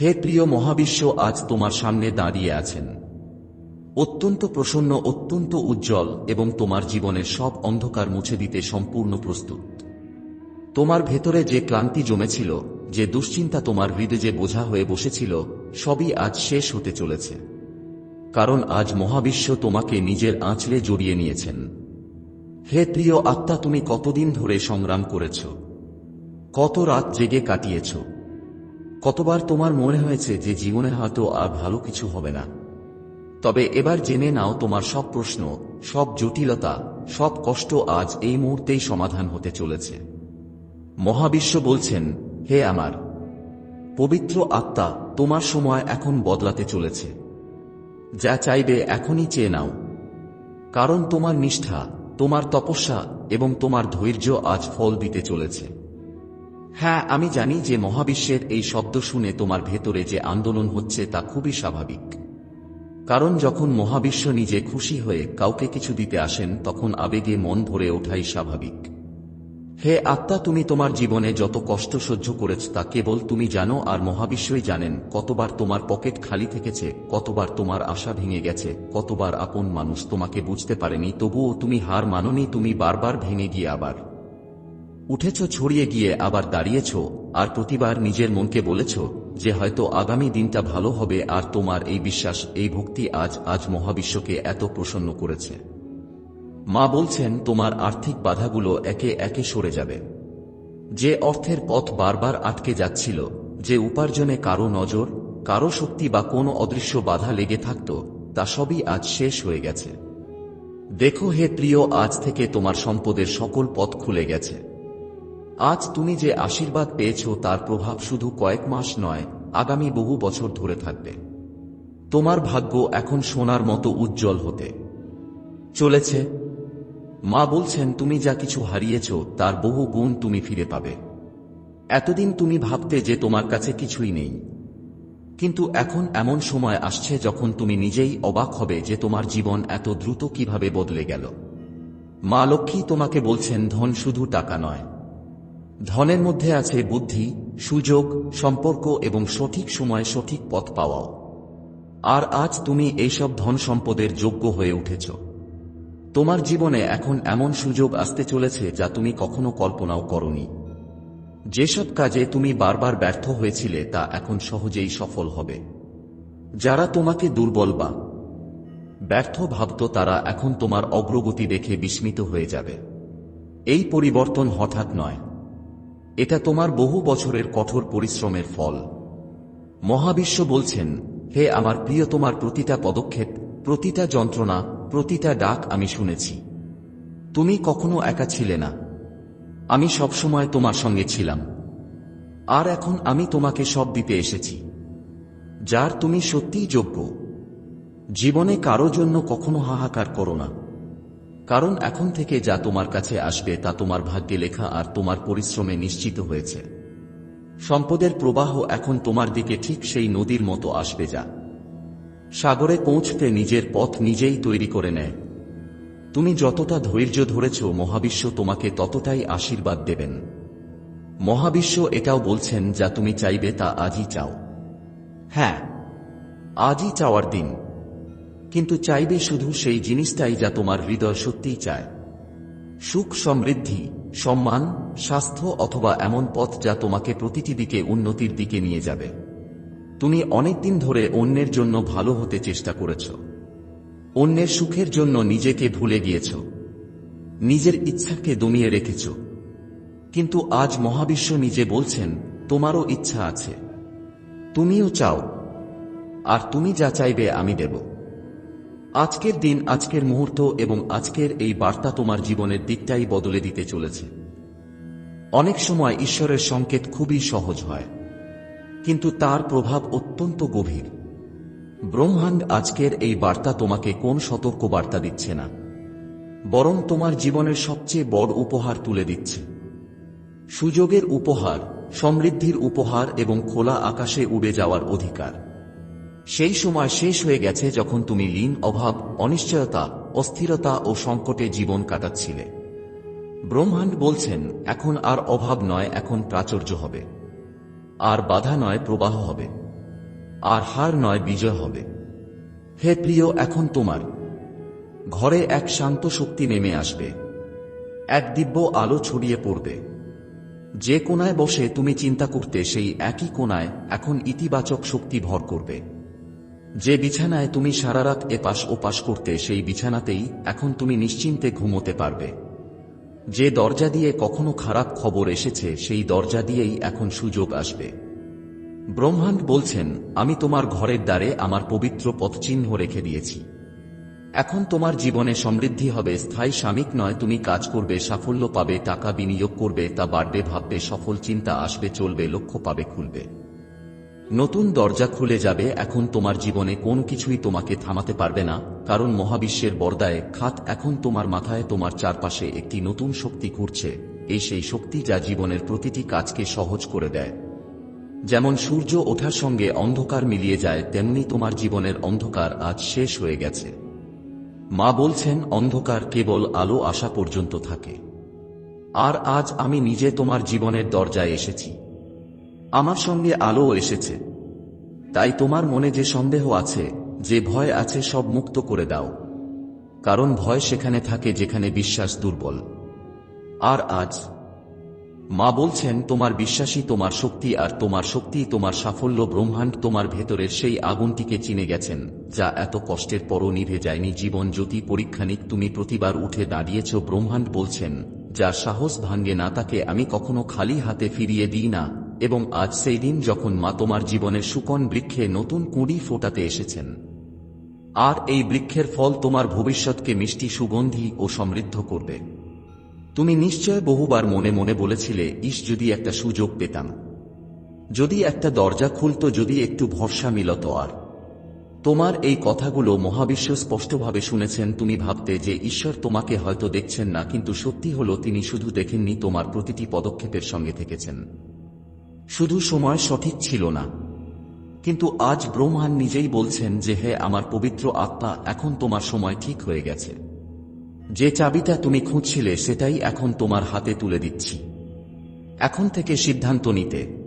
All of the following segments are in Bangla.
হে প্রিয় মহাবিশ্ব, আজ তোমার সামনে দাঁড়িয়ে আছেন। অত্যন্ত প্রসন্ন, অত্যন্ত উজ্জ্বল এবং তোমার জীবনের সব অন্ধকার মুছে দিতে সম্পূর্ণ প্রস্তুত। তোমার ভেতরে যে ক্লান্তি জমেছিল, যে দুশ্চিন্তা তোমার হৃদয়ে বোঝা হয়ে বসেছিল, সবই আজ শেষ হতে চলেছে। কারণ আজ মহাবিশ্ব তোমাকে নিজের আঁচড়ে জড়িয়ে নিয়েছেন। হে প্রিয় আত্মা, তুমি কতদিন ধরে সংগ্রাম করেছ? কত রাত জেগে কাটিয়েছ? কতবার তোমার মনে হয়েছে যে জীবনে হয়তো আর ভালো কিছু হবে না? তবে এবার জেনে নাও তোমার সব প্রশ্ন, সব জটিলতা, সব কষ্ট আজ এই মুহূর্তেই সমাধান হতে চলেছে। মহাবিশ্ব বলছেন, হে আমার, পবিত্র আত্মা তোমার সময় এখন বদলাতে চলেছে। যা চাইবে এখনই চেয়ে নাও। কারণ তোমার নিষ্ঠা, তোমার তপস্যা এবং তোমার ধৈর্য আজ ফল দিতে চলেছে। হ্যাঁ আমি জানি যে মহাবিশ্বের এই শব্দ শুনে তোমার ভেতরে যে আন্দোলন হচ্ছে তা খুবই স্বাভাবিক। কারণ যখন মহাবিশ্ব নিজে খুশি হয়ে কাউকে কিছু দিতে আসেন, তখন আবেগে মন ভরে ওঠাই স্বাভাবিক। হে আত্মা, তুমি তোমার জীবনে যত কষ্ট সহ্য করেছ তা কেবল তুমি জানো আর মহাবিশ্বই জানেন কতবার তোমার পকেট খালি থেকেছে, কতবার তোমার আশা ভেঙে গেছে, কতবার আপন মানুষ তোমাকে বুঝতে পারেনি, তবুও তুমি হার মাননি, তুমি বারবার ভেঙে গিয়ে আবার। উঠেছ, ছড়িয়ে গিয়ে আবার দাঁড়িয়েছ, আর প্রতিবার নিজের মনকে বলেছ যে হয়তো আগামী দিনটা ভালো হবে, আর তোমার এই বিশ্বাস, এই ভক্তি আজ আজ মহাবিশ্বকে এত প্রসন্ন করেছে। মা বলছেন, তোমার আর্থিক বাধাগুলো একে একে সরে যাবে। যে অর্থের পথ বারবার আটকে যাচ্ছিল, যে উপার্জনে কারও নজর, কারও শক্তি বা কোনো অদৃশ্য বাধা লেগে থাকত, তা সবই আজ শেষ হয়ে গেছে। দেখো হে প্রিয়, আজ থেকে তোমার সম্পদের সকল পথ খুলে গেছে। আজ তুমি যে আশীর্বাদ পেয়েছ তার প্রভাব শুধু কয়েক মাস নয়, আগামী বহু বছর ধরে থাকবে। তোমার ভাগ্য এখন সোনার মতো উজ্জ্বল হতে চলেছে। মা বলছেন, তুমি যা কিছু হারিয়েছ, তার বহু গুণ তুমি ফিরে পাবে। এতদিন তুমি ভাবতে যে তোমার কাছে কিছুই নেই। কিন্তু এখন এমন সময় আসছে যখন তুমি নিজেই অবাক হবে যে তোমার জীবন এত দ্রুত কীভাবে বদলে গেল। মা লক্ষ্মী তোমাকে বলছেন, ধন শুধু টাকা নয় ধনের মধ্যে আছে বুদ্ধি, সুযোগ, সম্পর্ক এবং সঠিক সময় সঠিক পথ পাওয়াও আর আজ তুমি এইসব ধন সম্পদের যোগ্য হয়ে উঠেছ। তোমার জীবনে এখন এমন সুযোগ আসতে চলেছে যা তুমি কখনো কল্পনাও করনি। যেসব কাজে তুমি বারবার ব্যর্থ হয়েছিলে তা এখন সহজেই সফল হবে। যারা তোমাকে দুর্বল বা ব্যর্থ ভাবত তারা এখন তোমার অগ্রগতি দেখে বিস্মিত হয়ে যাবে। এই পরিবর্তন হঠাৎ নয়। এটা তোমার বহু বছরের কঠোর পরিশ্রমের ফল। মহাবিশ্ব বলছেন, হে আমার প্রিয় তোমার প্রতিটা পদক্ষেপ, প্রতিটা যন্ত্রণা, প্রতিটা ডাক আমি শুনেছি। তুমি কখনো একা ছিলে না। আমি সবসময় তোমার সঙ্গে ছিলাম। আর এখন আমি তোমাকে সব দিতে এসেছি। যার তুমি সত্যিই যোগ্য। জীবনে কারও জন্য কখনো হাহাকার করো না। কারণ এখন থেকে যা তোমার কাছে আসবে তা তোমার ভাগ্যে লেখা আর তোমার পরিশ্রমে নিশ্চিত হয়েছে। সম্পদের প্রবাহ এখন তোমার দিকে ঠিক সেই নদীর মতো আসবে যা সাগরে পৌঁছতে নিজের পথ নিজেই তৈরি করে নেয়। তুমি যতটা ধৈর্য ধরেছ মহাবিশ্ব তোমাকে ততটাই আশীর্বাদ দেবেন। মহাবিশ্ব এটাও বলছেন, যা তুমি চাইবে তা আজই চাও। হ্যাঁ আজই চাওয়ার দিন। কিন্তু চাইবে শুধু সেই জিনিসটাই যা তোমার হৃদয় সত্যিই চায়। সুখ, সমৃদ্ধি, সম্মান, স্বাস্থ্য অথবা এমন পথ যা তোমাকে প্রতিটি দিকে উন্নতির দিকে নিয়ে যাবে। তুমি অনেকদিন ধরে অন্যের জন্য ভালো হতে চেষ্টা করেছ। অন্যের সুখের জন্য নিজেকে ভুলে গিয়েছ। নিজের ইচ্ছাকে দমিয়ে রেখেছ। কিন্তু আজ মহাবিশ্ব নিজে বলছেন, তোমারও ইচ্ছা আছে। তুমিও চাও। আর তুমি যা চাইবে আমি দেব। আজকের দিন আজকের মুহূর্ত এবং আজকের এই বার্তা তোমার জীবনের দিকটাই বদলে দিতে চলেছে। অনেক সময় ঈশ্বরের সংকেত খুবই সহজ হয়, কিন্তু তার প্রভাব অত্যন্ত গভীর। ব্রহ্মাণ্ড আজকের এই বার্তা তোমাকে কোন সতর্ক বার্তা দিচ্ছে না, বরং তোমার জীবনের সবচেয়ে বড় উপহার তুলে দিচ্ছে। সুযোগের উপহার, সমৃদ্ধির উপহার এবং খোলা আকাশে উড়ে যাওয়ার অধিকার। সেই সময় শেষ হয়ে গেছে যখন তুমি লীন, অভাব, অনিশ্চয়তা, অস্থিরতা ও সংকটে জীবন কাটাচ্ছিলে। ব্রহ্মাণ্ড বলছেন, এখন আর অভাব নয়, এখন প্রাচুর্য হবে। আর বাধা নয়, প্রবাহ হবে। আর হার নয়, বিজয় হবে। হে প্রিয়, এখন তোমার। ঘরে এক শান্ত শক্তি নেমে আসবে। এক দিব্য আলো ছড়িয়ে পড়বে। যে কোনায় বসে তুমি চিন্তা করতে, সেই একই কোনায় এখন ইতিবাচক শক্তি ভর করবে। যে বিছানায় তুমি সারা রাত এপাশ ওপাশ করতে সেই বিছানাতেই এখন তুমি নিশ্চিন্তে ঘুমোতে পারবে। যে দরজা দিয়ে কখনো খারাপ খবর এসেছে, সেই দরজা দিয়েই এখন সুযোগ আসবে। ব্রহ্মাণ্ড বলছেন, আমি তোমার ঘরের দ্বারে আমার পবিত্র পথচিহ্ন রেখে দিয়েছি। এখন তোমার জীবনে সমৃদ্ধি হবে, স্থায়ী স্বামিক নয়, তুমি কাজ করবে, সাফল্য পাবে, টাকা বিনিয়োগ করবে, তা বাড়বে, ভাববে, সফল চিন্তা আসবে, চলবে, লক্ষ্য পাবে, খুলবে। নতুন দরজা খুলে যাবে, এখন তোমার জীবনে কোন কিছুই তোমাকে থামাতে পারবে না, কারণ মহাবিশ্বের বরদায় খাত এখন তোমার মাথায় তোমার চারপাশে একটি নতুন শক্তি ঘুরছে এই সেই শক্তি যা জীবনের প্রতিটি কাজকে সহজ করে দেয়। যেমন সূর্য ওঠার সঙ্গে অন্ধকার মিলিয়ে যায়, তেমনি তোমার জীবনের অন্ধকার আজ শেষ হয়ে গেছে। মা বলছেন, অন্ধকার কেবল আলো আসা পর্যন্ত থাকে। আর আজ আমি নিজে তোমার জীবনের দরজায় এসেছি। আমার সঙ্গে আলো এসেছে। তাই তোমার মনে যে সন্দেহ আছে, যে ভয় আছে সব মুক্ত করে দাও। কারণ ভয় সেখানে থাকে যেখানে বিশ্বাস দুর্বল। আর আজ, মা বলছেন, তোমার বিশ্বাসী তোমার শক্তি আর তোমার শক্তি তোমার সাফল্য ব্রহ্মাণ্ড তোমার ভেতরের সেই আগুনটিকে চিনে গেছেন, যা এত কষ্টের পরও নিভে যায়নি। জীবন জ্যোতি পরীক্ষানিক তুমি প্রতিবার উঠে দাঁড়িয়েছ, ব্রহ্মাণ্ড বলছেন, যার সাহস ভাঙ্গে না তাকে আমি কখনো খালি হাতে ফিরিয়ে দিই না। এবং আজ সেই দিন যখন মা তোমার জীবনের সুকন বৃক্ষে নতুন কুঁড়ি ফোটাতে এসেছেন। আর এই বৃক্ষের ফল তোমার ভবিষ্যৎকে মিষ্টি সুগন্ধি ও সমৃদ্ধ করবে। তুমি নিশ্চয় বহুবার মনে মনে বলেছিলে, ইস, যদি একটা সুযোগ পেতাম। যদি একটা দরজা খুলত, যদি একটু ভরসা মিলত আর। তোমার এই কথাগুলো মহাবিশ্ব স্পষ্টভাবে শুনেছেন। তুমি ভাবতে যে ঈশ্বর তোমাকে হয়তো দেখছেন না, কিন্তু সত্যি হল তিনি শুধু দেখেননি, তোমার প্রতিটি পদক্ষেপের সঙ্গে থেকেছেন। শুধু সময় সঠিক ছিল না। কিন্তু আজ ব্রহ্মাণ নিজেই বলছেন যে, হে আমার পবিত্র আত্মা, এখন তোমার সময় ঠিক হয়ে গেছে। যে চাবিটা তুমি খুঁজছিলে, সেটাই এখন তোমার হাতে তুলে দিচ্ছি। এখন থেকে সিদ্ধান্ত নিতে।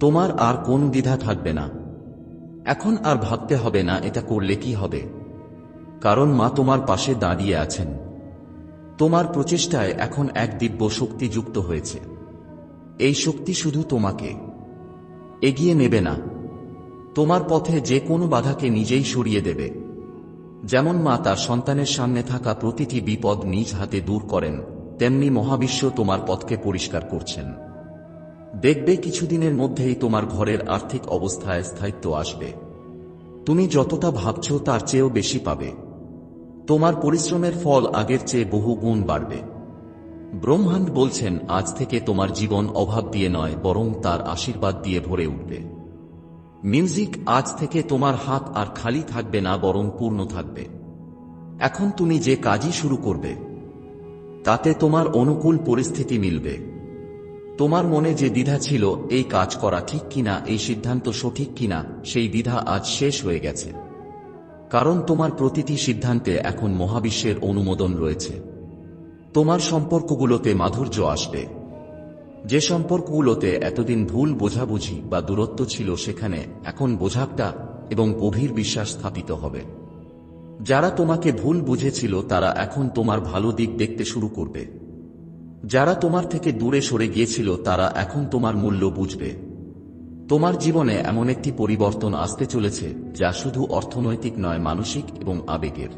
তোমার আর কোন দ্বিধা থাকবে না। এখন আর ভাবতে হবে না এটা করলে কি হবে। কারণ মা তোমার পাশে দাঁড়িয়ে আছেন। তোমার প্রচেষ্টায় এখন এক দিব্য শক্তি যুক্ত হয়েছে। এই শক্তি শুধু তোমাকে। এগিয়ে নেবে না। তোমার পথে যে কোনো বাধাকে নিজেই সরিয়ে দেবে। যেমন মা তার সন্তানের সামনে থাকা প্রতিটি বিপদ নিজ হাতে দূর করেন, তেমনি মহাবিশ্ব তোমার পথকে পরিষ্কার করছেন। দেখবে কিছুদিনের মধ্যেই তোমার ঘরের আর্থিক অবস্থায় স্থায়িত্ব আসবে। তুমি যতটা ভাবছ তার চেয়েও বেশি পাবে। তোমার পরিশ্রমের ফল আগের চেয়ে বহু গুণ বাড়বে। ব্রহ্মাণ্ড বলছেন, আজ থেকে তোমার জীবন অভাব দিয়ে নয়, বরং তার আশীর্বাদ দিয়ে ভরে উঠবে। মিউজিক, আজ থেকে তোমার হাত আর খালি থাকবে না, বরং পূর্ণ থাকবে। এখন তুমি যে কাজই শুরু করবে, তাতে তোমার অনুকূল পরিস্থিতি মিলবে। তোমার মনে যে দ্বিধা ছিল, এই কাজ করা ঠিক কিনা, এই সিদ্ধান্ত সঠিক কিনা, সেই দ্বিধা আজ শেষ হয়ে গেছে। কারণ তোমার প্রতিটি সিদ্ধান্তে এখন মহাবিশ্বের অনুমোদন রয়েছে। তোমার সম্পর্কগুলোতে মাধুর্য আসবে। যে সম্পর্কগুলোতে এতদিন ভুল বোঝাবুঝি বা দূরত্ব ছিল সেখানে এখন বোঝাপটা এবং গভীর বিশ্বাস স্থাপিত হবে। যারা তোমাকে ভুল বুঝেছিল, তারা এখন তোমার ভালো দিক দেখতে শুরু করবে। যারা তোমার থেকে দূরে সরে গিয়েছিল, তারা এখন তোমার মূল্য বুঝবে। তোমার জীবনে এমন একটি পরিবর্তন আসতে চলেছে, যা শুধু অর্থনৈতিক নয়, মানসিক এবং আবেগের।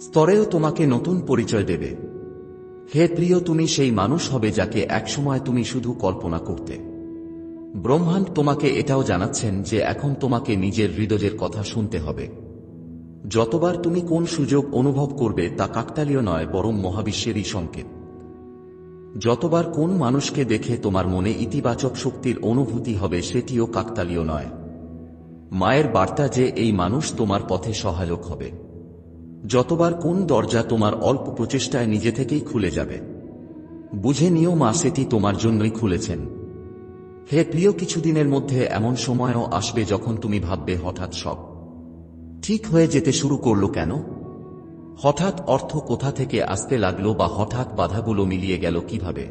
স্তরেও তোমাকে নতুন পরিচয় দেবে। হে প্রিয়, তুমি সেই মানুষ হবে যাকে একসময় তুমি শুধু কল্পনা করতে। ব্রহ্মাণ্ড তোমাকে এটাও জানাচ্ছেন যে এখন তোমাকে নিজের হৃদয়ের কথা শুনতে হবে। যতবার তুমি কোন সুযোগ অনুভব করবে তা কাকতালীয় নয়, বরং মহাবিশ্বেরই সংকেত। যতবার কোন মানুষকে দেখে তোমার মনে ইতিবাচক শক্তির অনুভূতি হবে সেটিও কাকতালীয় নয়। মায়ের বার্তা যে এই মানুষ তোমার পথে সহায়ক হবে। যতবার কোন দরজা তোমার অল্প প্রচেষ্টায় নিজে থেকেই খুলে যাবে। বুঝে নিও মা সেটি তোমার জন্যই খুলেছেন। হে প্রিয়, কিছুদিনের মধ্যে এমন সময়ও আসবে যখন তুমি ভাববে হঠাৎ সব। ঠিক হয়ে যেতে শুরু করল কেন? হঠাৎ অর্থ কোথা থেকে আসতে লাগল বা হঠাৎ বাধাগুলো মিলিয়ে গেল কীভাবে?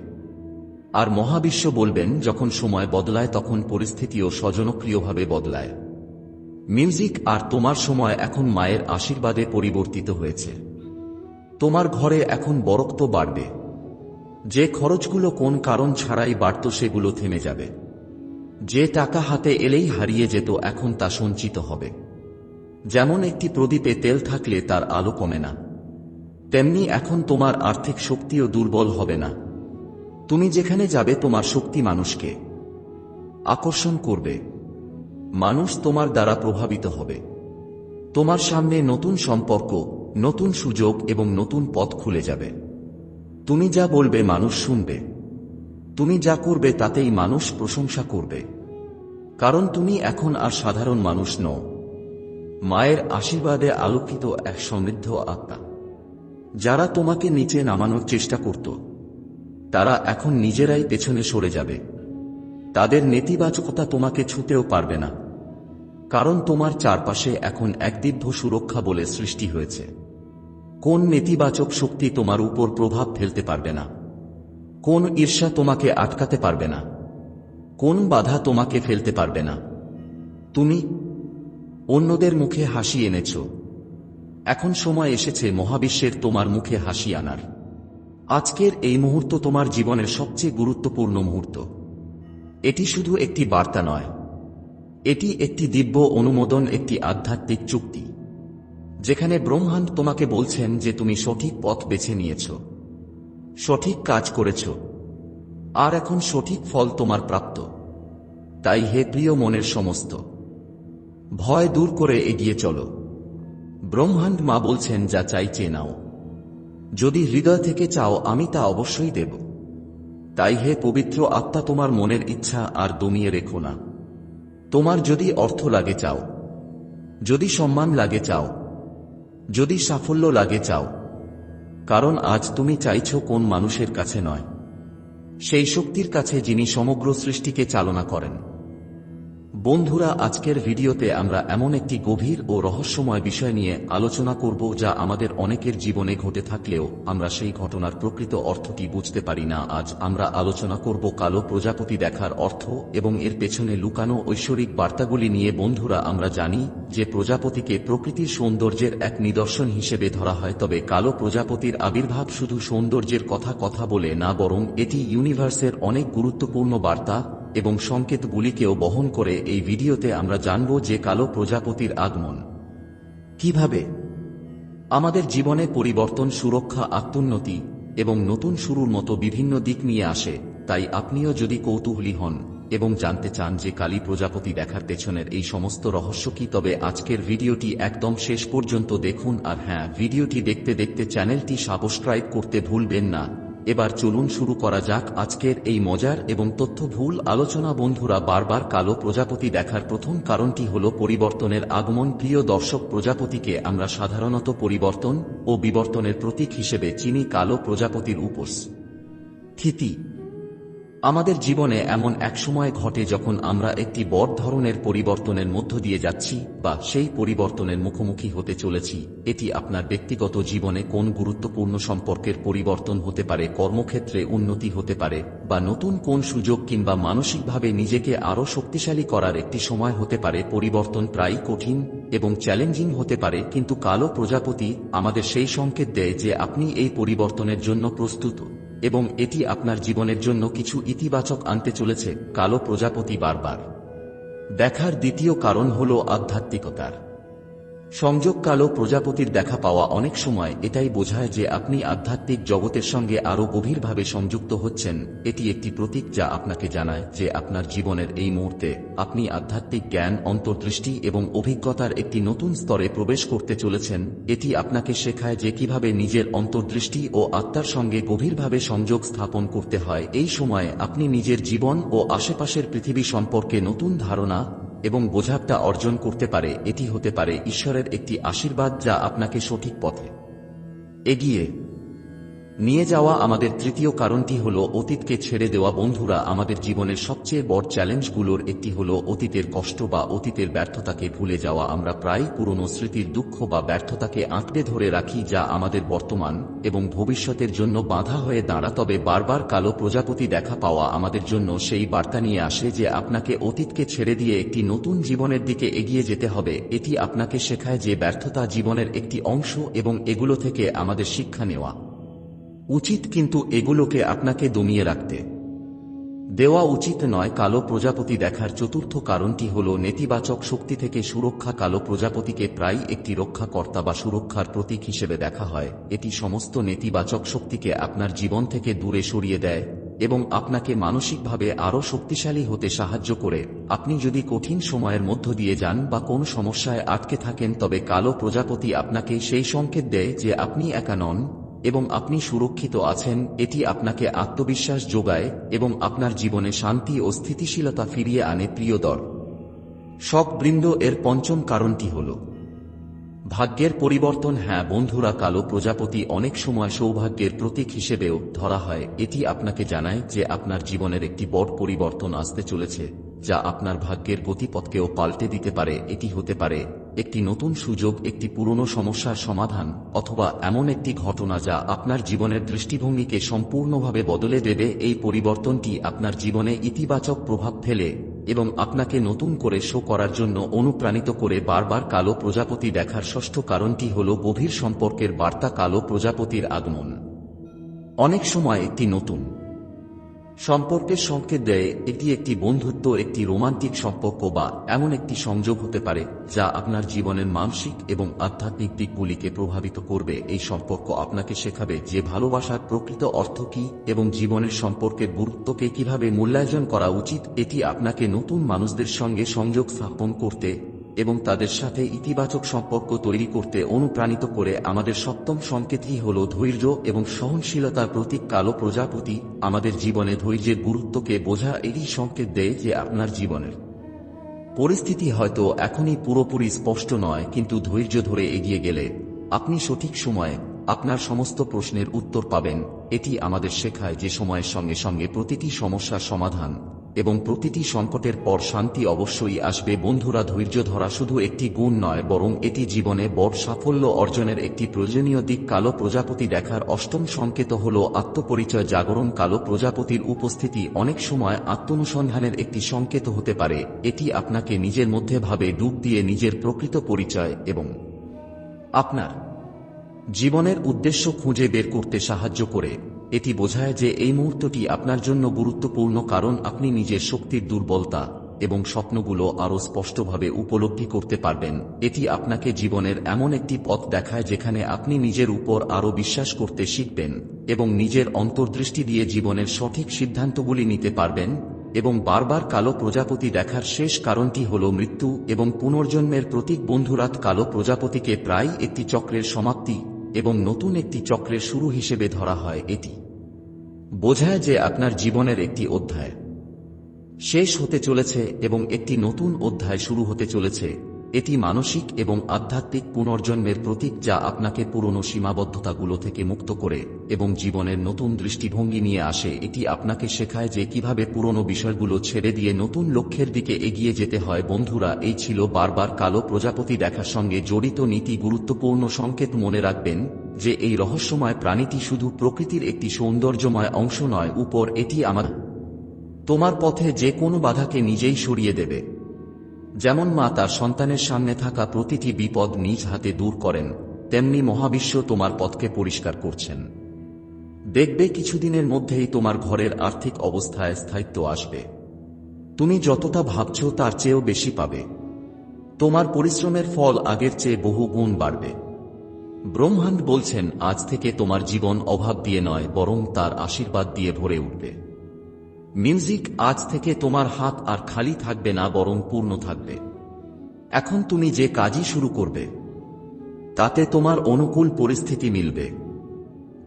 আর মহাবিশ্ব বলবেন, যখন সময় বদলায় তখন পরিস্থিতিও স্বজনক্রিয়ভাবে বদলায়। মিউজিক আর তোমার সময় এখন মায়ের আশীর্বাদে পরিবর্তিত হয়েছে। তোমার ঘরে এখন বরক্ত বাড়বে। যে খরচগুলো কোন কারণ ছাড়াই বাড়ত সেগুলো থেমে যাবে। যে টাকা হাতে এলেই হারিয়ে যেত, এখন তা সঞ্চিত হবে। যেমন একটি প্রদীপে তেল থাকলে তার আলো কমে না। তেমনি এখন তোমার আর্থিক শক্তিও দুর্বল হবে না। তুমি যেখানে যাবে, তোমার শক্তি মানুষকে আকর্ষণ করবে। মানুষ তোমার দ্বারা প্রভাবিত হবে। তোমার সামনে নতুন সম্পর্ক, নতুন সুযোগ এবং নতুন পথ খুলে যাবে। তুমি যা বলবে মানুষ শুনবে। তুমি যা করবে তাতেই মানুষ প্রশংসা করবে। কারণ তুমি এখন আর সাধারণ মানুষ নও। মায়ের আশীর্বাদে আলোকিত এক সমৃদ্ধ আত্মা। যারা তোমাকে নিচে নামানোর চেষ্টা করত, তারা এখন নিজেরাই পেছনে সরে যাবে। তাদের নেতিবাচকতা তোমাকে ছুতেও পারবে না। কারণ তোমার চারপাশে এখন এক দিব্য সুরক্ষা বলে সৃষ্টি হয়েছে। কোন নেতিবাচক শক্তি তোমার উপর প্রভাব ফেলতে পারবে না? কোন ঈর্ষা তোমাকে আটকাতে পারবে না? কোন বাধা তোমাকে ফেলতে পারবে না? তুমি অন্যদের মুখে হাসি এনেছ। এখন সময় এসেছে মহাবিশ্বের তোমার মুখে হাসি আনার। আজকের এই মুহূর্ত তোমার জীবনের সবচেয়ে গুরুত্বপূর্ণ মুহূর্ত। এটি শুধু একটি বার্তা নয়। এটি একটি দিব্য অনুমোদন, একটি আধ্যাত্মিক চুক্তি, যেখানে ব্রহ্মাণ্ড তোমাকে বলছেন যে তুমি সঠিক পথ বেছে নিয়েছ, সঠিক কাজ করেছ, আর এখন সঠিক ফল তোমার প্রাপ্ত। তাই হে প্রিয় মনের সমস্ত, ভয় দূর করে এগিয়ে চলো। ব্রহ্মাণ্ড মা বলছেন, যা চাই চেয়ে নাও। যদি হৃদয় থেকে চাও, আমি তা অবশ্যই দেব। তাই হে পবিত্র আত্মা, তোমার মনের ইচ্ছা আর দমিয়ে রেখো না। তোমার যদি অর্থ লাগে চাও, যদি সম্মান লাগে চাও, যদি সাফল্য লাগে চাও, কারণ আজ তুমি চাইছ কোন মানুষের কাছে নয়, সেই শক্তির কাছে যিনি সমগ্র সৃষ্টিকে চালনা করেন। বন্ধুরা, আজকের ভিডিওতে আমরা এমন একটি গভীর ও রহস্যময় বিষয় নিয়ে আলোচনা করব যা আমাদের অনেকের জীবনে ঘটে থাকলেও আমরা সেই ঘটনার প্রকৃত অর্থটি বুঝতে পারি না। আজ আমরা আলোচনা করব কালো প্রজাপতি দেখার অর্থ এবং এর পেছনে লুকানো ঐশ্বরিক বার্তাগুলি নিয়ে। বন্ধুরা, আমরা জানি যে প্রজাপতিকে প্রকৃতির সৌন্দর্যের এক নিদর্শন হিসেবে ধরা হয়, তবে কালো প্রজাপতির আবির্ভাব শুধু সৌন্দর্যের কথা কথা বলে না, বরং এটি ইউনিভার্সের অনেক গুরুত্বপূর্ণ বার্তা এবং সংকেতগুলিকেও বহন করে এই ভিডিওতে আমরা জানব যে কালো প্রজাপতির আগমন। কীভাবে? আমাদের জীবনে পরিবর্তন, সুরক্ষা, আত্মোন্নতি এবং নতুন শুরুর মতো বিভিন্ন দিক নিয়ে আসে, তাই আপনিও যদি কৌতূহলী হন এবং জানতে চান যে কালী প্রজাপতি দেখার পেছনের এই সমস্ত রহস্য কি, তবে আজকের ভিডিওটি একদম শেষ পর্যন্ত দেখুন। আর হ্যাঁ ভিডিওটি দেখতে দেখতে চ্যানেলটি সাবস্ক্রাইব করতে ভুলবেন না। এবার চলুন শুরু করা যাক আজকের এই মজার এবং তথ্য ভুল আলোচনা। বন্ধুরা, বারবার কালো প্রজাপতি দেখার প্রথম কারণটি হল পরিবর্তনের আগমন। প্রিয় দর্শক, প্রজাপতিকে আমরা সাধারণত পরিবর্তন ও বিবর্তনের প্রতীক হিসেবে চিনি কালো প্রজাপতির উপস। থিতি আমাদের জীবনে এমন এক সময় ঘটে যখন আমরা একটি বড় ধরনের পরিবর্তনের মধ্য দিয়ে যাচ্ছি বা সেই পরিবর্তনের মুখোমুখি হতে চলেছি। এটি আপনার ব্যক্তিগত জীবনে কোন গুরুত্বপূর্ণ সম্পর্কের পরিবর্তন হতে পারে, কর্মক্ষেত্রে উন্নতি হতে পারে, বা নতুন কোন সুযোগ কিংবা মানসিকভাবে নিজেকে আরও শক্তিশালী করার একটি সময় হতে পারে, পরিবর্তন প্রায় কঠিন এবং চ্যালেঞ্জিং হতে পারে, কিন্তু কালো প্রজাপতি আমাদের সেই সংকেত দেয় যে আপনি এই পরিবর্তনের জন্য প্রস্তুত। এবং এটি আপনার জীবনের জন্য কিছু ইতিবাচক আনতে চলেছে, কালো প্রজাপতি বারবার। দেখার দ্বিতীয় কারণ হল আধ্যাত্মিকতার। সংযোগ কালো প্রজাপতির দেখা পাওয়া অনেক সময় এটাই বোঝায় যে আপনি আধ্যাত্মিক জগতের সঙ্গে আরও গভীরভাবে সংযুক্ত হচ্ছেন, এটি একটি প্রতীক যা আপনাকে জানায় যে আপনার জীবনের এই মুহূর্তে আপনি আধ্যাত্মিক জ্ঞান, অন্তর্দৃষ্টি এবং অভিজ্ঞতার একটি নতুন স্তরে প্রবেশ করতে চলেছেন, এটি আপনাকে শেখায় যে কীভাবে নিজের অন্তর্দৃষ্টি ও আত্মার সঙ্গে গভীরভাবে সংযোগ স্থাপন করতে হয়। এই সময়ে আপনি নিজের জীবন ও আশেপাশের পৃথিবী সম্পর্কে নতুন ধারণা এবং বোঝাপটা অর্জন করতে পারে, এটি হতে পারে ঈশ্বরের একটি আশীর্বাদ যা আপনাকে সঠিক পথে এগিয়ে নিয়ে যাওয়া আমাদের তৃতীয় কারণটি হল অতীতকে ছেড়ে দেওয়া বন্ধুরা আমাদের জীবনের সবচেয়ে বড় চ্যালেঞ্জগুলোর একটি হল অতীতের কষ্ট বা অতীতের ব্যর্থতাকে ভুলে যাওয়া। আমরা প্রায় পুরনো স্মৃতির দুঃখ বা ব্যর্থতাকে আঁকড়ে ধরে রাখি যা আমাদের বর্তমান এবং ভবিষ্যতের জন্য বাধা হয়ে দাঁড়া। তবে বারবার কালো প্রজাপতি দেখা পাওয়া আমাদের জন্য সেই বার্তা নিয়ে আসে যে আপনাকে অতীতকে ছেড়ে দিয়ে একটি নতুন জীবনের দিকে এগিয়ে যেতে হবে। এটি আপনাকে শেখায় যে ব্যর্থতা জীবনের একটি অংশ এবং এগুলো থেকে আমাদের শিক্ষা নেওয়া। উচিত কিন্তু এগুলোকে আপনাকে দমিয়ে রাখতে। দেওয়া উচিত নয় কালো প্রজাপতি দেখার চতুর্থ কারণটি হল নেতিবাচক শক্তি থেকে সুরক্ষা কালো প্রজাপতিকে প্রায় একটি রক্ষাকর্তা বা সুরক্ষার প্রতীক হিসেবে দেখা হয়। এটি সমস্ত নেতিবাচক শক্তিকে আপনার জীবন থেকে দূরে সরিয়ে দেয় এবং আপনাকে মানসিকভাবে আরও শক্তিশালী হতে সাহায্য করে। আপনি যদি কঠিন সময়ের মধ্য দিয়ে যান বা কোন সমস্যায় আটকে থাকেন তবে কালো প্রজাপতি আপনাকে সেই সংকেত দেয় যে আপনি একা নন এবং আপনি সুরক্ষিত আছেন, এটি আপনাকে আত্মবিশ্বাস যোগায় এবং আপনার জীবনে শান্তি ও স্থিতিশীলতা ফিরিয়ে আনে প্রিয়দর শখ বৃন্দ এর পঞ্চম কারণটি হল। ভাগ্যের পরিবর্তন হ্যাঁ বন্ধুরা, কালো প্রজাপতি অনেক সময় সৌভাগ্যের প্রতীক হিসেবেও ধরা হয়। এটি আপনাকে জানায় যে আপনার জীবনের একটি বড় পরিবর্তন আসতে চলেছে। যা আপনার ভাগ্যের গতিপথকেও পাল্টে দিতে পারে, এটি হতে পারে একটি নতুন সুযোগ, একটি পুরনো সমস্যার সমাধান, অথবা এমন একটি ঘটনা যা আপনার জীবনের দৃষ্টিভঙ্গিকে সম্পূর্ণভাবে বদলে দেবে। এই পরিবর্তনটি আপনার জীবনে ইতিবাচক প্রভাব ফেলে এবং আপনাকে নতুন করে শো করার জন্য অনুপ্রাণিত করে বারবার কালো প্রজাপতি দেখার ষষ্ঠ কারণটি হল গভীর সম্পর্কের বার্তা কালো প্রজাপতির আগমন। অনেক সময় একটি নতুন সম্পর্কের সংকেত দেয়, এটি একটি বন্ধুত্ব, একটি রোমান্টিক সম্পর্ক বা এমন একটি সংযোগ হতে পারে, যা আপনার জীবনের মানসিক এবং আধ্যাত্মিক দিকগুলিকে প্রভাবিত করবে। এই সম্পর্ক আপনাকে শেখাবে যে ভালোবাসার প্রকৃত অর্থ কী এবং জীবনের সম্পর্কের গুরুত্বকে কীভাবে মূল্যায়ন করা উচিত। এটি আপনাকে নতুন মানুষদের সঙ্গে সংযোগ স্থাপন করতে এবং তাদের সাথে ইতিবাচক সম্পর্ক তৈরি করতে অনুপ্রাণিত করে আমাদের সপ্তম সংকেতই হল ধৈর্য এবং সহনশীলতার প্রতীক কালো প্রজাপতি আমাদের জীবনে ধৈর্যের গুরুত্বকে বোঝা এরই সংকেত দেয় যে আপনার জীবনের পরিস্থিতি হয়তো এখনই পুরোপুরি স্পষ্ট নয়, কিন্তু ধৈর্য ধরে এগিয়ে গেলে আপনি সঠিক সময়ে আপনার সমস্ত প্রশ্নের উত্তর পাবেন। এটি আমাদের শেখায় যে সময়ের সঙ্গে সঙ্গে প্রতিটি সমস্যার সমাধান এবং প্রতিটি সংকটের পর শান্তি অবশ্যই আসবে। বন্ধুরা, ধৈর্য ধরা শুধু একটি গুণ নয়, বরং এটি জীবনে বড় সাফল্য অর্জনের একটি প্রয়োজনীয় দিক। কালো প্রজাপতি দেখার অষ্টম সংকেত হল আত্মপরিচয় জাগরণ। কালো প্রজাপতির উপস্থিতি অনেক সময় আত্মনুসন্ধানের একটি সংকেত হতে পারে। এটি আপনাকে নিজের মধ্যে ভাবে, ডুব দিয়ে নিজের প্রকৃত পরিচয় এবং আপনার জীবনের উদ্দেশ্য খুঁজে বের করতে সাহায্য করে। এটি বোঝায় যে এই মুহূর্তটি আপনার জন্য গুরুত্বপূর্ণ কারণ আপনি নিজের শক্তির দুর্বলতা এবং স্বপ্নগুলো আরও স্পষ্টভাবে উপলব্ধি করতে পারবেন। এটি আপনাকে জীবনের এমন একটি পথ দেখায় যেখানে আপনি নিজের উপর আরও বিশ্বাস করতে শিখবেন এবং নিজের অন্তর্দৃষ্টি দিয়ে জীবনের সঠিক সিদ্ধান্তগুলি নিতে পারবেন এবং বারবার কালো প্রজাপতি দেখার শেষ কারণটি হল মৃত্যু এবং পুনর্জন্মের প্রতীক বন্ধুরাত কালো প্রজাপতিকে প্রায় একটি চক্রের সমাপ্তি এবং নতুন একটি চক্রের শুরু হিসেবে ধরা হয় এটি। বোঝায় যে আপনার জীবনের একটি অধ্যায়। শেষ হতে চলেছে এবং একটি নতুন অধ্যায় শুরু হতে চলেছে। এটি মানসিক এবং আধ্যাত্মিক পুনর্জন্মের প্রতীক যা আপনাকে পুরনো সীমাবদ্ধতাগুলো থেকে মুক্ত করে এবং জীবনের নতুন দৃষ্টিভঙ্গি নিয়ে আসে। এটি আপনাকে শেখায় যে কীভাবে পুরনো বিষয়গুলো ছেড়ে দিয়ে নতুন লক্ষ্যের দিকে এগিয়ে যেতে হয়। বন্ধুরা, এই ছিল বারবার কালো প্রজাপতি দেখার সঙ্গে জড়িত নীতি গুরুত্বপূর্ণ সংকেত মনে রাখবেন। যে এই রহস্যময় প্রাণীটি শুধু প্রকৃতির একটি সৌন্দর্যময় অংশ নয়, উপর এটি আমার, তোমার পথে যে কোনো বাধাকে নিজেই সরিয়ে দেবে। যেমন মা তার সন্তানের সামনে থাকা প্রতিটি বিপদ নিজ হাতে দূর করেন, তেমনি মহাবিশ্ব তোমার পথকে পরিষ্কার করছেন। দেখবে কিছুদিনের মধ্যেই তোমার ঘরের আর্থিক অবস্থায় স্থায়িত্ব আসবে। তুমি যতটা ভাবছ তার চেয়েও বেশি পাবে। তোমার পরিশ্রমের ফল আগের চেয়ে বহু গুণ বাড়বে। ব্রহ্মাণ্ড বলছেন, আজ থেকে তোমার জীবন অভাব দিয়ে নয়, বরং তার আশীর্বাদ দিয়ে ভরে উঠবে। মিউজিক, আজ থেকে তোমার হাত আর খালি থাকবে না, বরং পূর্ণ থাকবে। এখন তুমি যে কাজই শুরু করবে, তাতে তোমার অনুকূল পরিস্থিতি মিলবে।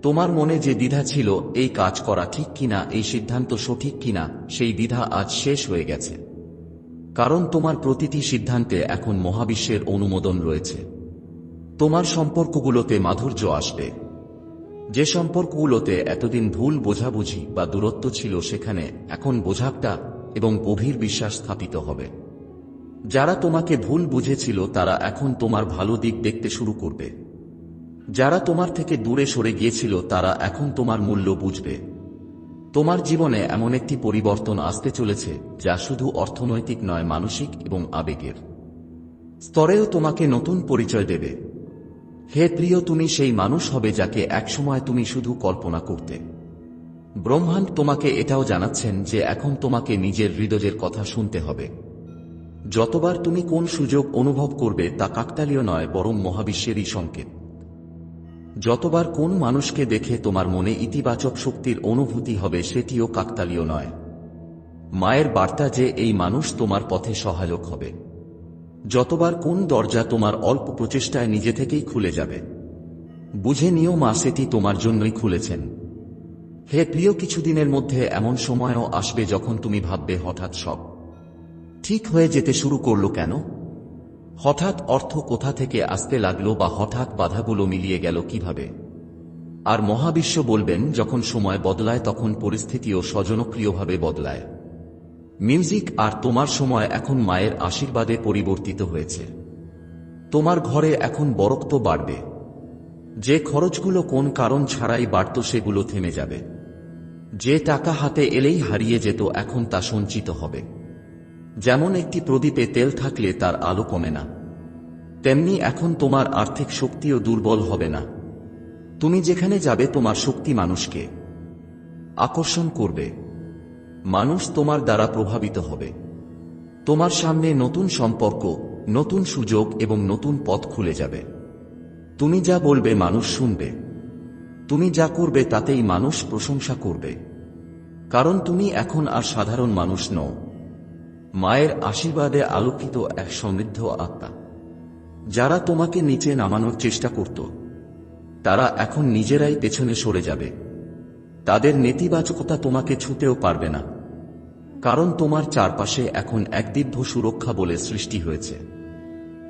তোমার মনে যে দ্বিধা ছিল, এই কাজ করা ঠিক কিনা, এই সিদ্ধান্ত সঠিক কিনা, সেই দ্বিধা আজ শেষ হয়ে গেছে। কারণ তোমার প্রতিটি সিদ্ধান্তে এখন মহাবিশ্বের অনুমোদন রয়েছে। তোমার সম্পর্কগুলোতে মাধুর্য আসবে। যে সম্পর্কগুলোতে এতদিন ভুল বোঝাবুঝি বা দূরত্ব ছিল সেখানে এখন বোঝাপটা এবং গভীর বিশ্বাস স্থাপিত হবে। যারা তোমাকে ভুল বুঝেছিল তারা এখন তোমার ভালো দিক দেখতে শুরু করবে। যারা তোমার থেকে দূরে সরে গিয়েছিল তারা এখন তোমার মূল্য বুঝবে। তোমার জীবনে এমন একটি পরিবর্তন আসতে চলেছে যা শুধু অর্থনৈতিক নয়, মানসিক এবং আবেগের। স্তরেও তোমাকে নতুন পরিচয় দেবে। হে প্রিয়, তুমি সেই মানুষ হবে যাকে একসময় তুমি শুধু কল্পনা করতে। ব্রহ্মাণ্ড তোমাকে এটাও জানাচ্ছেন যে এখন তোমাকে নিজের হৃদয়ের কথা শুনতে হবে। যতবার তুমি কোন সুযোগ অনুভব করবে তা কাকতালীয় নয়, বরং মহাবিশ্বেরই সংকেত। যতবার কোন মানুষকে দেখে তোমার মনে ইতিবাচক শক্তির অনুভূতি হবে সেটিও কাকতালীয় নয়। মায়ের বার্তা যে এই মানুষ তোমার পথে সহায়ক হবে। যতবার কোন দরজা তোমার অল্প প্রচেষ্টায় নিজে থেকেই খুলে যাবে। বুঝে নিও মা সেটি তোমার জন্যই খুলেছেন। হে প্রিয়, কিছুদিনের মধ্যে এমন সময়ও আসবে যখন তুমি ভাববে হঠাৎ সব। ঠিক হয়ে যেতে শুরু করল কেন? হঠাৎ অর্থ কোথা থেকে আসতে লাগল বা হঠাৎ বাধাগুলো মিলিয়ে গেল কীভাবে? আর মহাবিশ্ব বলবেন, যখন সময় বদলায় তখন পরিস্থিতিও স্বজনপ্রিয়ভাবে বদলায়। মিউজিক আর তোমার সময় এখন মায়ের আশীর্বাদে পরিবর্তিত হয়েছে। তোমার ঘরে এখন বরক্ত বাড়বে। যে খরচগুলো কোন কারণ ছাড়াই বাড়ত সেগুলো থেমে যাবে। যে টাকা হাতে এলেই হারিয়ে যেত, এখন তা সঞ্চিত হবে। যেমন একটি প্রদীপে তেল থাকলে তার আলো কমে না। তেমনি এখন তোমার আর্থিক শক্তিও দুর্বল হবে না। তুমি যেখানে যাবে, তোমার শক্তি মানুষকে আকর্ষণ করবে। মানুষ তোমার দ্বারা প্রভাবিত হবে। তোমার সামনে নতুন সম্পর্ক, নতুন সুযোগ এবং নতুন পথ খুলে যাবে। তুমি যা বলবে মানুষ শুনবে। তুমি যা করবে তাতেই মানুষ প্রশংসা করবে। কারণ তুমি এখন আর সাধারণ মানুষ নও। মায়ের আশীর্বাদে আলোকিত এক সমৃদ্ধ আত্মা। যারা তোমাকে নিচে নামানোর চেষ্টা করত, তারা এখন নিজেরাই পেছনে সরে যাবে। তাদের নেতিবাচকতা তোমাকে ছুতেও পারবে না। কারণ তোমার চারপাশে এখন এক দিব্য সুরক্ষা বলে সৃষ্টি হয়েছে।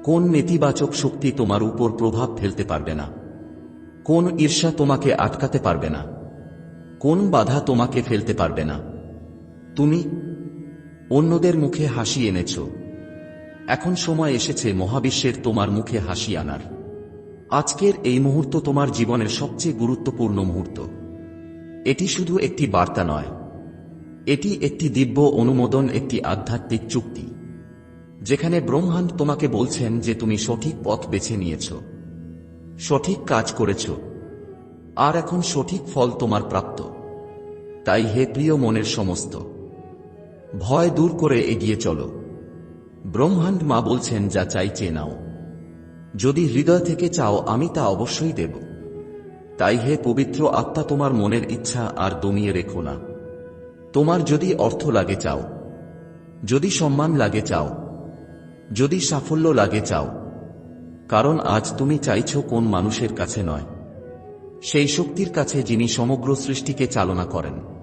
কোন নেতিবাচক শক্তি তোমার উপর প্রভাব ফেলতে পারবে না। কোন ঈর্ষা তোমাকে আটকাতে পারবে না। কোন বাধা তোমাকে ফেলতে পারবে না। তুমি অন্যদের মুখে হাসি এনেছ। এখন সময় এসেছে মহাবিশ্বের তোমার মুখে হাসি আনার। আজকের এই মুহূর্ত তোমার জীবনের সবচেয়ে গুরুত্বপূর্ণ মুহূর্ত। এটি শুধু একটি বার্তা নয়। এটি একটি দিব্য অনুমোদন, একটি আধ্যাত্মিক চুক্তি, যেখানে ব্রহ্মাণ্ড তোমাকে বলছেন যে তুমি সঠিক পথ বেছে নিয়েছ, সঠিক কাজ করেছ, আর এখন সঠিক ফল তোমার প্রাপ্ত। তাই হে প্রিয় মনের সমস্ত, ভয় দূর করে এগিয়ে চলো। ব্রহ্মাণ্ড মা বলছেন, যা চাই চেয়ে নাও। যদি হৃদয় থেকে চাও, আমি তা অবশ্যই দেব। তাই হে পবিত্র আত্মা, তোমার মনের ইচ্ছা আর দমিয়ে রেখো না। তোমার যদি অর্থ লাগে চাও, যদি সম্মান লাগে চাও, যদি সাফল্য লাগে চাও, কারণ আজ তুমি চাইছ কোন মানুষের কাছে নয়, সেই শক্তির কাছে যিনি সমগ্র সৃষ্টিকে চালনা করেন।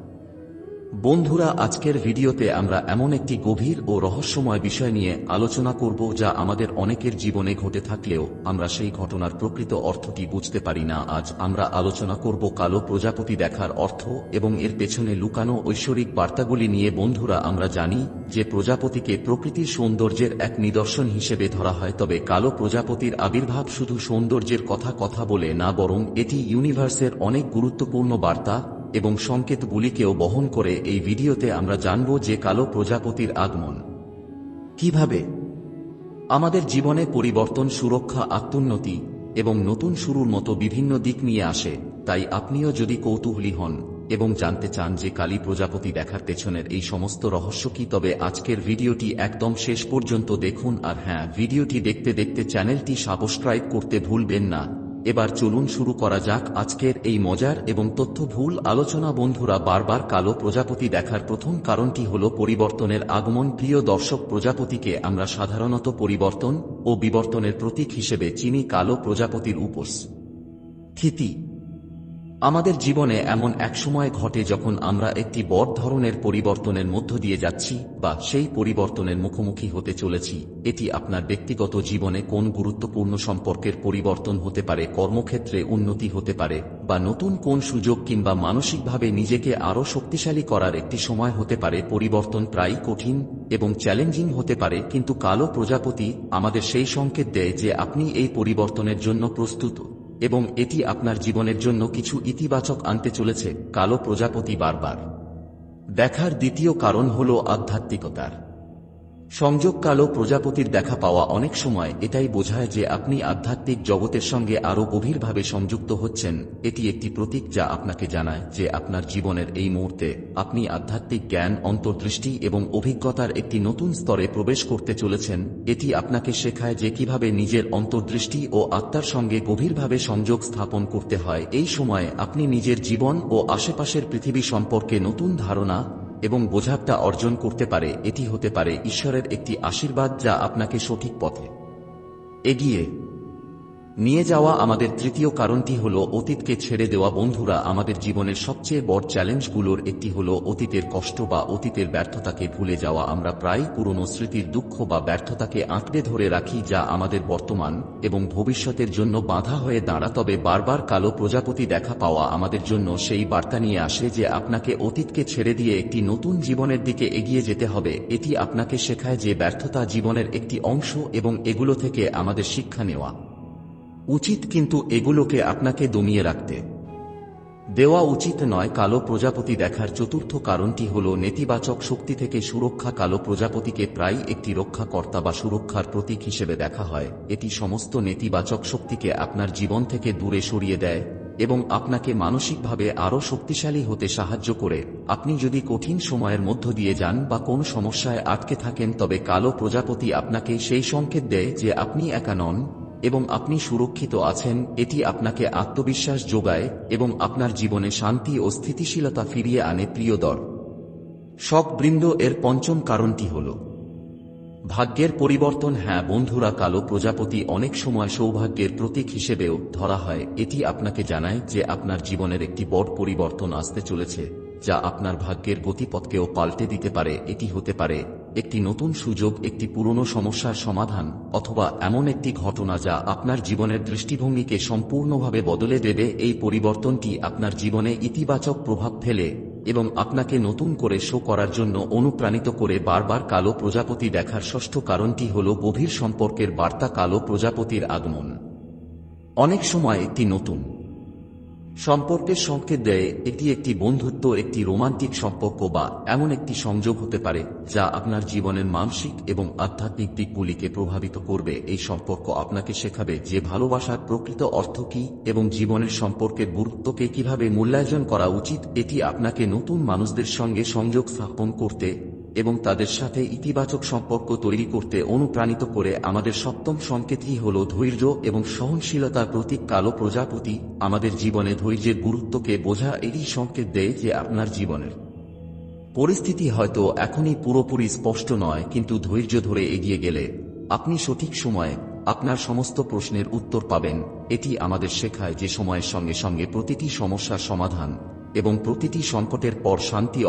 বন্ধুরা, আজকের ভিডিওতে আমরা এমন একটি গভীর ও রহস্যময় বিষয় নিয়ে আলোচনা করব যা আমাদের অনেকের জীবনে ঘটে থাকলেও আমরা সেই ঘটনার প্রকৃত অর্থটি বুঝতে পারি না। আজ আমরা আলোচনা করব কালো প্রজাপতি দেখার অর্থ এবং এর পেছনে লুকানো ঐশ্বরিক বার্তাগুলি নিয়ে। বন্ধুরা, আমরা জানি যে প্রজাপতিকে প্রকৃতির সৌন্দর্যের এক নিদর্শন হিসেবে ধরা হয়, তবে কালো প্রজাপতির আবির্ভাব শুধু সৌন্দর্যের কথা কথা বলে না, বরং এটি ইউনিভার্সের অনেক গুরুত্বপূর্ণ বার্তা এবং সংকেতগুলিকেও বহন করে এই ভিডিওতে আমরা জানব যে কালো প্রজাপতির আগমন। কীভাবে? আমাদের জীবনে পরিবর্তন, সুরক্ষা, আত্মোন্নতি এবং নতুন শুরুর মতো বিভিন্ন দিক নিয়ে আসে, তাই আপনিও যদি কৌতূহলী হন এবং জানতে চান যে কালী প্রজাপতি দেখার পেছনের এই সমস্ত রহস্য কি, তবে আজকের ভিডিওটি একদম শেষ পর্যন্ত দেখুন। আর হ্যাঁ ভিডিওটি দেখতে দেখতে চ্যানেলটি সাবস্ক্রাইব করতে ভুলবেন না। এবার চলুন শুরু করা যাক আজকের এই মজার এবং তথ্য ভুল আলোচনা। বন্ধুরা, বারবার কালো প্রজাপতি দেখার প্রথম কারণটি হল পরিবর্তনের আগমন। প্রিয় দর্শক, প্রজাপতিকে আমরা সাধারণত পরিবর্তন ও বিবর্তনের প্রতীক হিসেবে চিনি কালো প্রজাপতির উপস। থিতি আমাদের জীবনে এমন এক সময় ঘটে যখন আমরা একটি বড় ধরনের পরিবর্তনের মধ্য দিয়ে যাচ্ছি বা সেই পরিবর্তনের মুখোমুখি হতে চলেছি। এটি আপনার ব্যক্তিগত জীবনে কোন গুরুত্বপূর্ণ সম্পর্কের পরিবর্তন হতে পারে, কর্মক্ষেত্রে উন্নতি হতে পারে, বা নতুন কোন সুযোগ কিংবা মানসিকভাবে নিজেকে আরও শক্তিশালী করার একটি সময় হতে পারে, পরিবর্তন প্রায় কঠিন এবং চ্যালেঞ্জিং হতে পারে, কিন্তু কালো প্রজাপতি আমাদের সেই সংকেত দেয় যে আপনি এই পরিবর্তনের জন্য প্রস্তুত। এবং এটি আপনার জীবনের জন্য কিছু ইতিবাচক আনতে চলেছে, কালো প্রজাপতি বারবার। দেখার দ্বিতীয় কারণ হল আধ্যাত্মিকতার। সংযোগ কালো প্রজাপতির দেখা পাওয়া অনেক সময় এটাই বোঝায় যে আপনি আধ্যাত্মিক জগতের সঙ্গে আরও গভীরভাবে সংযুক্ত হচ্ছেন, এটি একটি প্রতীক যা আপনাকে জানায় যে আপনার জীবনের এই মুহূর্তে আপনি আধ্যাত্মিক জ্ঞান, অন্তর্দৃষ্টি এবং অভিজ্ঞতার একটি নতুন স্তরে প্রবেশ করতে চলেছেন, এটি আপনাকে শেখায় যে কীভাবে নিজের অন্তর্দৃষ্টি ও আত্মার সঙ্গে গভীরভাবে সংযোগ স্থাপন করতে হয়। এই সময়ে আপনি নিজের জীবন ও আশেপাশের পৃথিবী সম্পর্কে নতুন ধারণা এবং বোঝাপটা অর্জন করতে পারে, এটি হতে পারে ঈশ্বরের একটি আশীর্বাদ যা আপনাকে সঠিক পথে এগিয়ে নিয়ে যাওয়া আমাদের তৃতীয় কারণটি হল অতীতকে ছেড়ে দেওয়া বন্ধুরা আমাদের জীবনের সবচেয়ে বড় চ্যালেঞ্জগুলোর একটি হল অতীতের কষ্ট বা অতীতের ব্যর্থতাকে ভুলে যাওয়া। আমরা প্রায় পুরনো স্মৃতির দুঃখ বা ব্যর্থতাকে আঁকড়ে ধরে রাখি যা আমাদের বর্তমান এবং ভবিষ্যতের জন্য বাধা হয়ে দাঁড়া। তবে বারবার কালো প্রজাপতি দেখা পাওয়া আমাদের জন্য সেই বার্তা নিয়ে আসে যে আপনাকে অতীতকে ছেড়ে দিয়ে একটি নতুন জীবনের দিকে এগিয়ে যেতে হবে। এটি আপনাকে শেখায় যে ব্যর্থতা জীবনের একটি অংশ এবং এগুলো থেকে আমাদের শিক্ষা নেওয়া। উচিত কিন্তু এগুলোকে আপনাকে দমিয়ে রাখতে। দেওয়া উচিত নয় কালো প্রজাপতি দেখার চতুর্থ কারণটি হল নেতিবাচক শক্তি থেকে সুরক্ষা কালো প্রজাপতিকে প্রায় একটি রক্ষাকর্তা বা সুরক্ষার প্রতীক হিসেবে দেখা হয়। এটি সমস্ত নেতিবাচক শক্তিকে আপনার জীবন থেকে দূরে সরিয়ে দেয় এবং আপনাকে মানসিকভাবে আরও শক্তিশালী হতে সাহায্য করে। আপনি যদি কঠিন সময়ের মধ্য দিয়ে যান বা কোনো সমস্যায় আটকে থাকেন তবে কালো প্রজাপতি আপনাকে সেই সংকেত দেয় যে আপনি একা নন এবং আপনি সুরক্ষিত আছেন, এটি আপনাকে আত্মবিশ্বাস যোগায় এবং আপনার জীবনে শান্তি ও স্থিতিশীলতা ফিরিয়ে আনে প্রিয়দর শখ বৃন্দ এর পঞ্চম কারণটি হল। ভাগ্যের পরিবর্তন হ্যাঁ বন্ধুরা, কালো প্রজাপতি অনেক সময় সৌভাগ্যের প্রতীক হিসেবেও ধরা হয়। এটি আপনাকে জানায় যে আপনার জীবনের একটি বড় পরিবর্তন আসতে চলেছে, যা আপনার ভাগ্যের গতিপথকেও পাল্টে দিতে পারে, এটি হতে পারে। একটি নতুন সুযোগ, একটি পুরনো সমস্যার সমাধান, অথবা এমন একটি ঘটনা যা আপনার জীবনের দৃষ্টিভঙ্গিকে সম্পূর্ণভাবে বদলে দেবে, এই পরিবর্তনটি আপনার জীবনে ইতিবাচক প্রভাব ফেলে এবং আপনাকে নতুন করে শো করার জন্য অনুপ্রাণিত করে বারবার কালো প্রজাপতি দেখার ষষ্ঠ কারণটি হল গভীর সম্পর্কের বার্তা কালো প্রজাপতির আগমন। অনেক সময় একটি নতুন। সম্পর্কের সংকেত দেয়, এটি একটি বন্ধুত্ব, একটি রোমান্টিক সম্পর্ক বা এমন একটি সংযোগ হতে পারে, যা আপনার জীবনের মানসিক এবং আধ্যাত্মিক দিকগুলিকে প্রভাবিত করবে। এই সম্পর্ক আপনাকে শেখাবে যে ভালোবাসার প্রকৃত অর্থ কী এবং জীবনের সম্পর্কের গুরুত্বকে কীভাবে মূল্যায়ন করা উচিত। এটি আপনাকে নতুন মানুষদের সঙ্গে সংযোগ স্থাপন করতে এবং তাদের সাথে ইতিবাচক সম্পর্ক তৈরি করতে অনুপ্রাণিত করে আমাদের সপ্তম সংকেতই হল ধৈর্য এবং সহনশীলতার প্রতীক কালো প্রজাপতি আমাদের জীবনে ধৈর্যের গুরুত্বকে বোঝা এরই সংকেত দেয় যে আপনার জীবনের পরিস্থিতি হয়তো এখনই পুরোপুরি স্পষ্ট নয়, কিন্তু ধৈর্য ধরে এগিয়ে গেলে আপনি সঠিক সময়ে আপনার সমস্ত প্রশ্নের উত্তর পাবেন। এটি আমাদের শেখায় যে সময়ের সঙ্গে সঙ্গে প্রতিটি সমস্যার সমাধান এবং প্রতিটি সংকটের পর শান্তি